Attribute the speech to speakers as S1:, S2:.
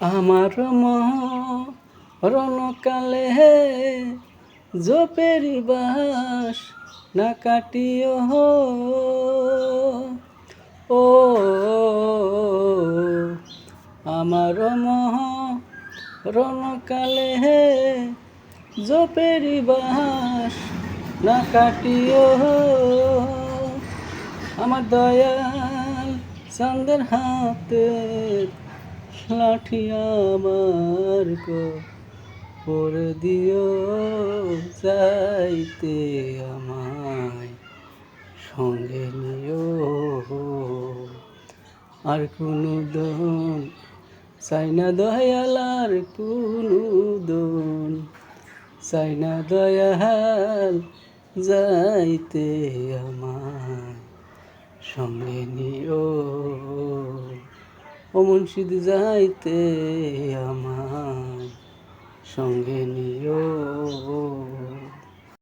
S1: আমার মরণকালে জোপেরি বাস না কাটিও ও, আমার মহ মরণকালে জোপেরি বাস না কাটিও আমার দয়াল চাঁদের হাতের লাঠি আমার কো পরে দিও যাইতে আমায়, সঙ্গে নিও। আর কোনো দন চাই না দয়াল, আর কোনো দন চাই না দয়াল যাইতে আমায়, সঙ্গে নিও। ও মুন্সিদ যাইতে আমার সঙ্গে নিও।